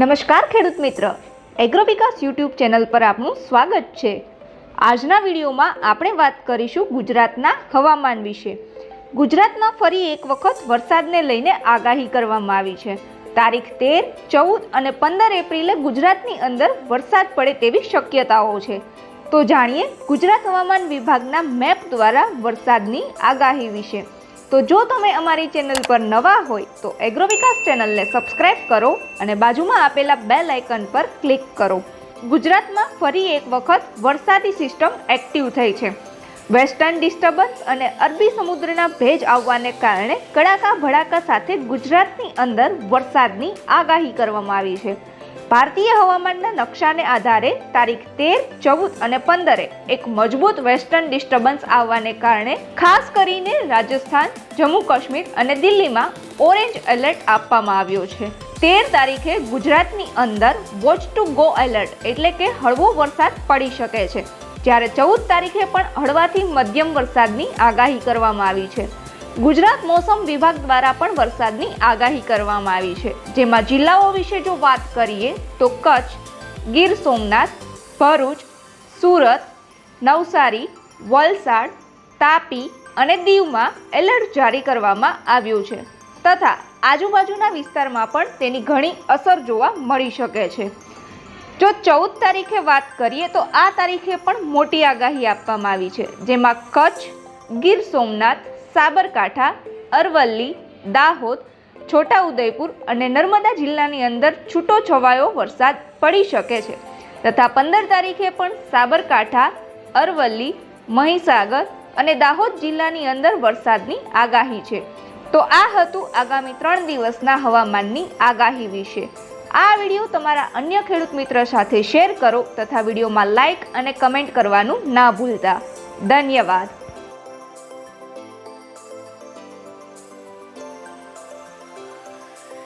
નમસ્કાર ખેડૂત મિત્ર. એગ્રો વિકાસ યુટ્યુબ ચેનલ પર આપનું સ્વાગત છે. આજના વિડીયોમાં આપણે વાત કરીશું ગુજરાતના હવામાન વિશે. ગુજરાતમાં ફરી એક વખત વરસાદને લઈને આગાહી કરવામાં આવી છે. તારીખ તેર, ચૌદ અને પંદર એપ્રિલે ગુજરાતની અંદર વરસાદ પડે તેવી શક્યતાઓ છે. તો જાણીએ ગુજરાત હવામાન વિભાગના મેપ દ્વારા વરસાદની આગાહી વિશે. તો જો તમે અમારી ચેનલ પર નવા હોય તો એગ્રો વિકાસ ચેનલને સબસ્ક્રાઇબ કરો અને બાજુમાં આપેલા બેલ આઇકન પર ક્લિક કરો. ગુજરાતમાં ફરી એક વખત વરસાદી સિસ્ટમ એક્ટિવ થઈ છે. વેસ્ટર્ન ડિસ્ટર્બન્સ અને અરબી સમુદ્રના ભેજ આવવાને કારણે કડાકા ભડાકા સાથે ગુજરાતની અંદર વરસાદની આગાહી કરવામાં આવી છે. ભારતીય હવામાનના નકશાને આધારે તારીખ તેર, ચૌદ અને પંદરે એક મજબૂત વેસ્ટર્ન ડિસ્ટર્બન્સ આવવાને કારણે ખાસ કરીને રાજસ્થાન, જમ્મુ કાશ્મીર અને દિલ્હીમાં ઓરેન્જ એલર્ટ આપવામાં આવ્યો છે. તેર તારીખે ગુજરાતની અંદર વોચ ટુ ગો એલર્ટ એટલે કે હળવો વરસાદ પડી શકે છે. જ્યારે ચૌદ તારીખે પણ હળવાથી મધ્યમ વરસાદની આગાહી કરવામાં આવી છે. ગુજરાત મોસમ વિભાગ દ્વારા પણ વરસાદની આગાહી કરવામાં આવી છે. જેમાં જિલ્લાઓ વિશે જો વાત કરીએ, તો કચ્છ, ગીર સોમનાથ, ભરૂચ, સુરત, નવસારી, વલસાડ, તાપી અને દીવમાં એલર્ટ જારી કરવામાં આવ્યું છે. તથા આજુબાજુના વિસ્તારમાં પણ તેની ઘણી અસર જોવા મળી શકે છે. જો ચૌદ તારીખે વાત કરીએ, તો આ તારીખે પણ મોટી આગાહી આપવામાં આવી છે. જેમાં કચ્છ, ગીર સોમનાથ સાબરકાંઠા, અરવલ્લી, દાહોદ, છોટાઉદેપુર અને નર્મદા જિલ્લાની અંદર છૂટો છવાયો વરસાદ પડી શકે છે. તથા પંદર તારીખે પણ સાબરકાંઠા, અરવલ્લી, મહીસાગર અને દાહોદ જિલ્લાની અંદર વરસાદની આગાહી છે. તો આ હતું આગામી ત્રણ દિવસના હવામાનની આગાહી વિશે. આ વીડિયો તમારા અન્ય ખેડૂત મિત્ર સાથે શેર કરો તથા વિડીયોમાં લાઇક અને કમેન્ટ કરવાનું ના ભૂલતા. ધન્યવાદ.